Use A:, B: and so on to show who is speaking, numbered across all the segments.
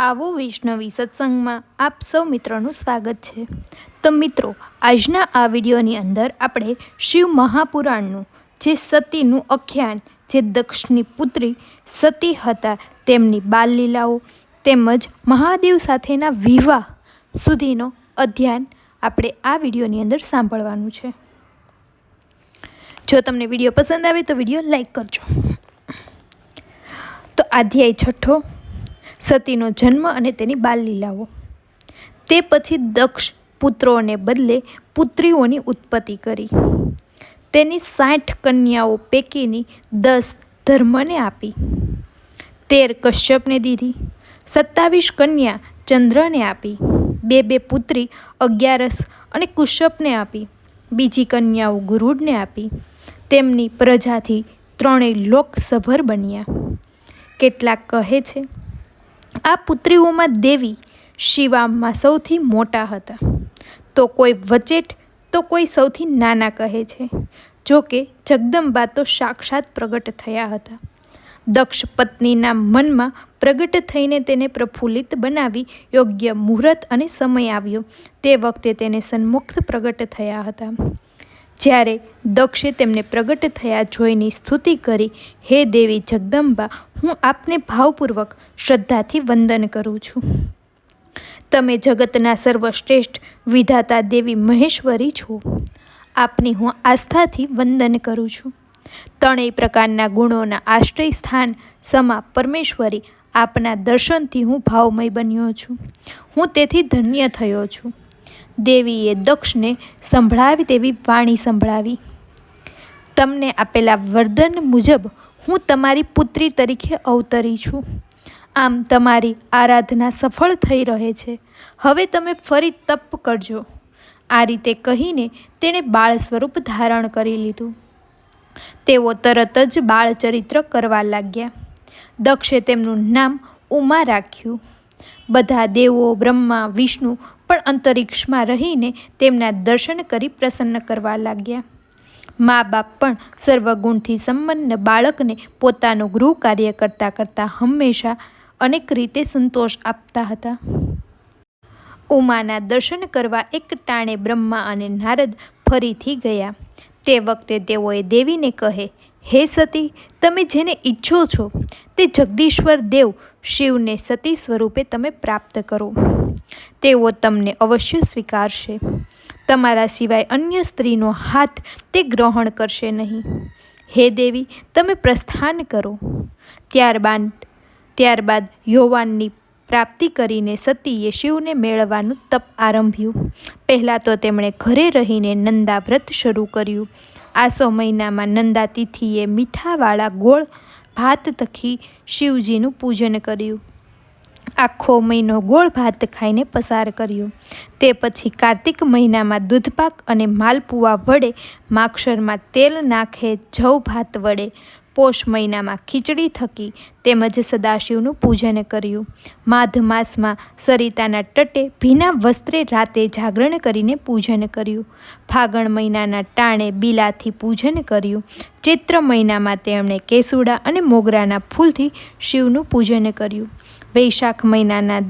A: આવો વૈષ્ણવી સત્સંગમાં આપ સૌ મિત્રોનું સ્વાગત છે. તો મિત્રો, આજના આ વિડીયોની અંદર આપણે શિવ મહાપુરાણનું જે સતીનું અખ્યાન, જે દક્ષની પુત્રી સતી હતા તેમની બાલલીલાઓ તેમજ મહાદેવ સાથેના વિવાહ સુધીનો અધ્યયન આપણે આ વિડીયોની અંદર સાંભળવાનું છે. જો તમને વીડિયો પસંદ આવે તો વીડિયો લાઈક કરજો. તો અધ્યાય છઠ્ઠો સતીનો જન્મ અને તેની બાલલીલાઓ. તે પછી દક્ષ પુત્રોને બદલે પુત્રીઓની ઉત્પત્તિ કરી. તેની સાઠ કન્યાઓ પૈકીની દસ ધર્મને આપી. તેર કશ્યપને દીધી. સત્તાવીસ કન્યા ચંદ્રને આપી. બે બે પુત્રી અગિયારસ અને કુશ્યપને આપી. બીજી કન્યાઓ ગુરુડને આપી. તેમની પ્રજાથી ત્રણેય લોકસભર બન્યા. કેટલાક કહે છે આ પુત્રીઓમાં દેવી શિવામાં સૌથી મોટા હતા. તો કોઈ વચેટ, તો કોઈ સૌથી નાના કહે છે. જો કે જગદંબા તો સાક્ષાત પ્રગટ થયા હતા. દક્ષ પત્નીના મનમાં પ્રગટ થઈને તેને પ્રફુલ્લિત બનાવી યોગ્ય મુહૂર્ત અને સમય આવ્યો. તે વખતે તેને સન્મુક્ત પ્રગટ થયા હતા. જ્યારે દક્ષે તેમને પ્રગટ થયા જોઈની સ્તુતિ કરી, હે દેવી જગદંબા, હું આપને ભાવપૂર્વક શ્રદ્ધાથી વંદન કરું છું. તમે જગતના સર્વશ્રેષ્ઠ વિધાતા દેવી મહેશ્વરી છો. આપની હું આસ્થાથી વંદન કરું છું. ત્રણેય પ્રકારના ગુણોના આશ્રય સ્થાન સમા પરમેશ્વરી આપના દર્શનથી હું ભાવમય બન્યો છું. હું તેથી ધન્ય થયો છું. દેવીએ દક્ષને સંભળાવી તેવી વાણી સંભળાવી. તમને આપેલા વરદાન મુજબ હું તમારી પુત્રી તરીકે અવતરી છું. આમ તમારી આરાધના સફળ થઈ રહે છે. હવે તમે ફરી તપ કરજો. આ રીતે કહીને તેણે બાળ સ્વરૂપ ધારણ કરી લીધું. તેઓ તરત જ બાળ ચરિત્ર કરવા લાગ્યા. દક્ષે તેમનું નામ ઉમા રાખ્યું. બધા દેવો, બ્રહ્મા, વિષ્ણુ પણ અંતરિક્ષમાં રહીને તેમના દર્શન કરી પ્રસન્ન કરવા લાગ્યા. મા બાપ પણ સર્વગુણથી સંપન્ન બાળકને પોતાનું ગૃહ કાર્ય કરતાં કરતાં હંમેશા અનેક રીતે સંતોષ આપતા હતા. ઉમાના દર્શન કરવા એક ટાણે બ્રહ્મા અને નારદ ફરીથી ગયા. તે વખતે તેઓએ દેવીને કહે, હે સતી, તમે જેને ઈચ્છો છો, તે જગદીશ્વર દેવ શિવને સતી સ્વરૂપે તમે પ્રાપ્ત કરો. તેઓ તમને અવશ્ય સ્વીકારશે. તમારા સિવાય અન્ય સ્ત્રીનો હાથ તે ગ્રહણ કરશે નહીં. હે દેવી, તમે પ્રસ્થાન કરો. ત્યારબાદ ત્યારબાદ યૌવાનની પ્રાપ્તિ કરીને સતીએ શિવને મેળવવાનું તપ આરંભ્યું. પહેલાં તો તેમણે ઘરે રહીને નંદા વ્રત શરૂ કર્યું. આસો મહિનામાં નંદા તિથિએ મીઠાવાળા ગોળ ભાત તખી શિવજીનું પૂજન કર્યું. આખો મહિનો ગોળ ભાત ખાઈને પસાર કર્યો. તે પછી કાર્તિક મહિનામાં દૂધપાક અને માલપુઆ વડે માક્ષરમાં તેલ નાખે જવ ભાત વડે. પોષ મહિનામાં ખીચડી થકી તેમજ સદાશિવનું પૂજન કર્યું. માધ માસમાં સરિતાના તટે ભીના વસ્ત્રે રાતે જાગરણ કરીને પૂજન કર્યું. ફાગણ મહિનાના ટાણે બીલાથી પૂજન કર્યું. ચૈત્ર મહિનામાં તેમણે કેસુડા અને મોગરાના ફૂલથી શિવનું પૂજન કર્યું. વૈશાખ મહિનાના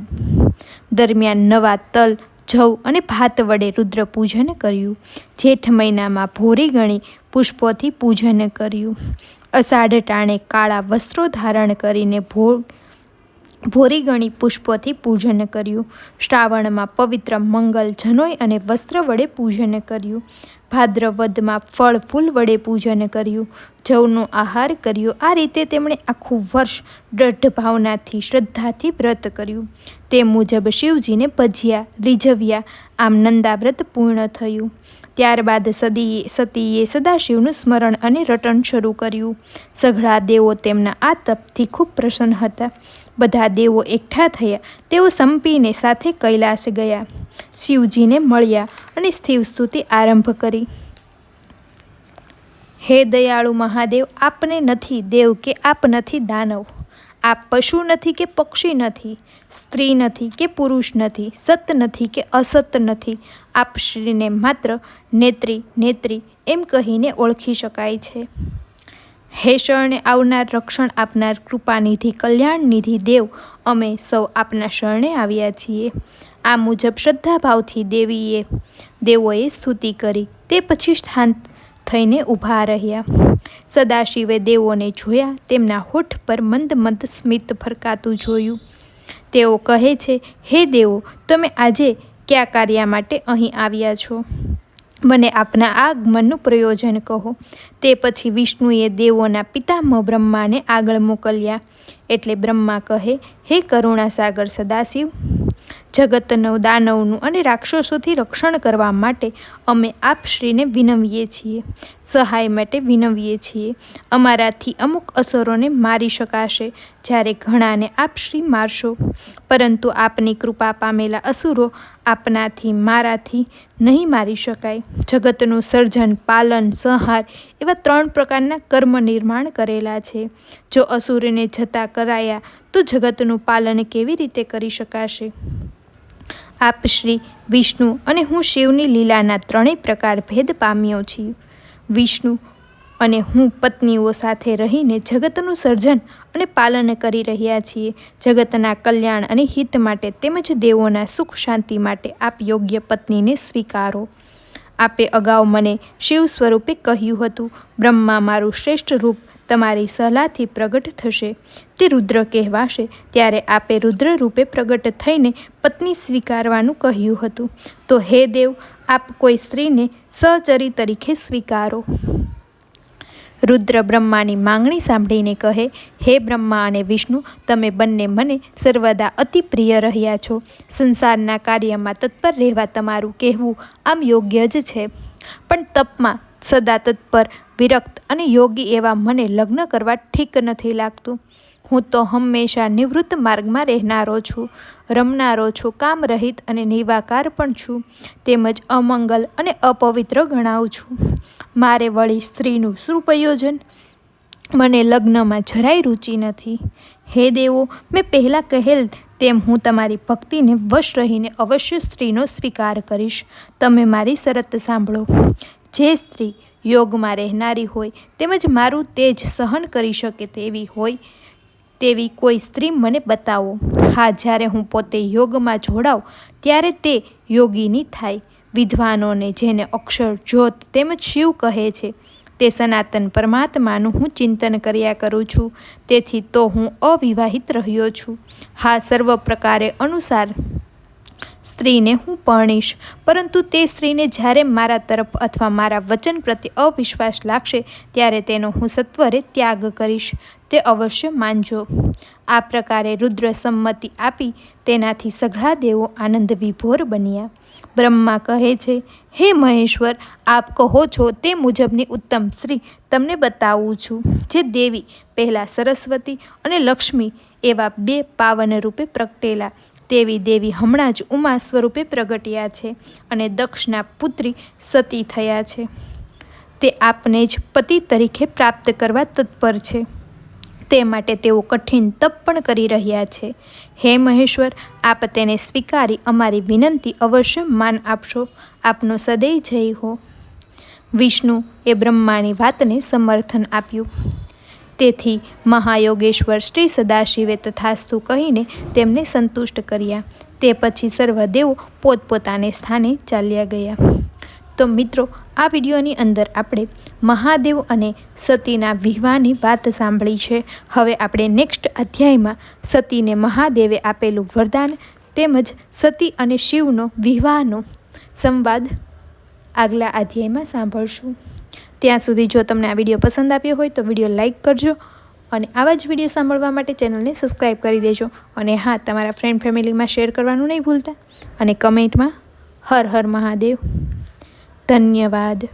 A: દરમિયાન નવા તલ, જવ અને ભાત વડે રુદ્ર પૂજન કર્યું. જેઠ મહિનામાં ભોરી ગણી પુષ્પોથી પૂજન કર્યું. અષાઢ ટાણે કાળા વસ્ત્રો ધારણ કરીને ભો ભોરી ગણી પુષ્પોથી પૂજન કર્યું. શ્રાવણમાં પવિત્ર મંગલ જનોય અને વસ્ત્ર વડે પૂજન કર્યું. ભાદ્રવદમાં ફળ ફૂલ વડે પૂજન કર્યું. જવનો આહાર કર્યો. આ રીતે તેમણે આખું વર્ષ દ્રઢ ભાવનાથી, શ્રદ્ધાથી વ્રત કર્યું. તે મુજબ શિવજીને ભજ્યા, રીઝવ્યા. આમ નંદાવ્રત પૂર્ણ થયું. ત્યારબાદ સદીએ સતીએ સદાશિવનું સ્મરણ અને રટણ શરૂ કર્યું. સઘળા દેવો તેમના આ તપથી ખૂબ પ્રસન્ન હતા. બધા દેવો એકઠા થયા. તેઓ સંપીને સાથે કૈલાસ ગયા. શિવજીને મળ્યા અને સ્થિવ સ્તુતિ આરંભ કરી. હે દયાળુ મહાદેવ, આપને નથી દેવ કે આપ નથી દાનવ. આ પશુ નથી કે પક્ષી નથી, સ્ત્રી નથી કે પુરુષ નથી, સત નથી કે અસત નથી. આપ શ્રીને માત્ર નેત્રી નેત્રી એમ કહીને ઓળખી શકાય છે. હે શરણે આવનાર રક્ષણ આપનાર કૃપાનિધિ, કલ્યાણનિધિ દેવ, અમે સૌ આપના શરણે આવ્યા છીએ. આ મુજબ શ્રદ્ધાભાવથી દેવીએ, દેવોએ સ્તુતિ કરી. તે પછી શાંત થઈને ઊભા રહ્યા. સદાશિવે દેવોને જોયા, તેમના હોઠ પર મંદ મંદ સ્મિત ફરકાતું જોયું. તેઓ કહે છે, હે દેવો, તમે આજે કયા કાર્ય માટે અહીં આવ્યા છો? મને આપના આગમનનું પ્રયોજન કહો. તે પછી વિષ્ણુએ દેવોના પિતામહ બ્રહ્માને આગળ મોકલ્યા. એટલે બ્રહ્મા કહે, હે કરુણાસાગર સદાશિવ જગતનું, દાનવનું અને રાક્ષસોથી રક્ષણ કરવા માટે અમે આપશ્રીને વિનવીએ છીએ. સહાય માટે વિનવીએ છીએ. અમારાથી અમુક અસરોને મારી શકાશે, જ્યારે ઘણાને આપશ્રી મારશો. પરંતુ આપની કૃપા પામેલા અસુરો આપનાથી, મારાથી નહીં મારી શકાય. જગતનું સર્જન, પાલન, સંહાર એવા ત્રણ પ્રકારના કર્મ નિર્માણ કરેલા છે. જો અસુરને જતા કરાયા, તો જગતનું પાલન કેવી રીતે કરી શકાશે? આપ શ્રી વિષ્ણુ અને હું શિવની લીલાના ત્રણેય પ્રકાર ભેદ પામ્યો છું. વિષ્ણુ અને હું પત્નીઓ સાથે રહીને જગતનું સર્જન અને પાલન કરી રહ્યા છીએ. જગતના કલ્યાણ અને હિત માટે તેમજ દેવોના સુખ શાંતિ માટે આપ યોગ્ય પત્નીને સ્વીકારો. આપે અગાઉ મને શિવ સ્વરૂપે કહ્યું હતું, બ્રહ્મા મારું શ્રેષ્ઠ રૂપ તમારી સલાહથી પ્રગટ થશે. તે રુદ્ર કહેવાશે. ત્યારે આપે રુદ્ર રૂપે પ્રગટ થઈને પત્ની સ્વીકારવાનું કહ્યું હતું. તો હે દેવ, આપ કોઈ સ્ત્રીને સહચરી તરીકે સ્વીકારો. રુદ્ર બ્રહ્માની માંગણી સાંભળીને કહે, હે બ્રહ્મા અને વિષ્ણુ, તમે બંને મને સર્વદા અતિ પ્રિય રહ્યા છો. સંસારના કાર્યમાં તત્પર રહેવા તમારું કહેવું આમ યોગ્ય જ છે. પણ તપમાં સદા તત્પર વિરક્ત અને યોગી એવા મને લગ્ન કરવા ઠીક નથી લાગતું. હું તો હંમેશા નિવૃત્ત માર્ગમાં રહેનારો છું, રમનારો છું કામ રહિત અને નિવાકાર પણ છું, તેમજ અમંગલ અને અપવિત્ર ગણાવું છું. મારે વળી સ્ત્રીનું સુપયોજન મને લગ્નમાં જરાય રુચિ નથી. હે દેવો, મેં પહેલાં કહેલ તેમ હું તમારી ભક્તિને વશ રહીને અવશ્ય સ્ત્રીનો સ્વીકાર કરીશ. તમે મારી શરત સાંભળો. જે સ્ત્રી યોગમાં રહેનારી હોય તેમજ મારું તેજ સહન કરી શકે તેવી હોય તેવી કોઈ સ્ત્રી મને બતાવો. હા, જ્યારે હું પોતે યોગમાં જોડાઉં, ત્યારે તે યોગીની થાય. વિદ્વાનોને જેને અક્ષર જ્યોત તેમજ શિવ કહે છે, તે સનાતન પરમાત્માનું હું ચિંતન કર્યા કરું છું. તેથી તો હું અવિવાહિત રહ્યો છું. હા, સર્વ પ્રકારે અનુસાર સ્ત્રીને હું પરણીશ. પરંતુ તે સ્ત્રીને જ્યારે મારા તરફ અથવા મારા વચન પ્રત્યે અવિશ્વાસ લાગશે, ત્યારે તેનો હું સત્વરે ત્યાગ કરીશ. તે અવશ્ય માનજો. આ પ્રકારે રુદ્ર સંમતિ આપી તેનાથી સઘળા દેવો આનંદ વિભોર બન્યા. બ્રહ્મા કહે છે, હે મહેશ્વર, આપ કહો છો તે મુજબની ઉત્તમ સ્ત્રી તમને બતાવું છું. જે દેવી પહેલાં સરસ્વતી અને લક્ષ્મી એવા બે પાવન રૂપે પ્રગટેલા તેવી દેવી હમણાં જ ઉમા સ્વરૂપે પ્રગટ્યા છે અને દક્ષના પુત્રી સતી થયા છે. તે આપને જ પતિ તરીકે પ્રાપ્ત કરવા તત્પર છે. તે માટે તેઓ કઠિન તપ પણ કરી રહ્યા છે. હે મહેશ્વર, આપ તેને સ્વીકારી અમારી વિનંતી અવશ્ય માન આપશો. આપનો સદૈવ જય હો. વિષ્ણુ એ બ્રહ્માની વાતને સમર્થન આપ્યું. તેથી મહાયોગેશ્વર શ્રી સદાશિવે તથાસ્તુ કહીને તેમને સંતુષ્ટ કર્યા. તે પછી સર્વદેવો પોતપોતાને સ્થાને ચાલ્યા ગયા. તો મિત્રો, આ વિડીયોની અંદર આપણે મહાદેવ અને સતીના વિવાહની વાત સાંભળી છે. હવે આપણે નેક્સ્ટ અધ્યાયમાં સતીને મહાદેવે આપેલું વરદાન તેમજ સતી અને શિવનો વિવાહનો સંવાદ આગલા અધ્યાયમાં સાંભળશું. ત્યાં સુધી જો તમને આ વીડિયો પસંદ આવ્યો હોય તો વીડિયો લાઇક કરજો અને આવા જ વીડિયો સાંભળવા માટે ચેનલને સબસ્ક્રાઈબ કરી દેજો. અને હા, તમારા ફ્રેન્ડ ફેમિલીમાં શેર કરવાનું નહીં ભૂલતા. અને કમેન્ટમાં હર હર મહાદેવ. ધન્યવાદ.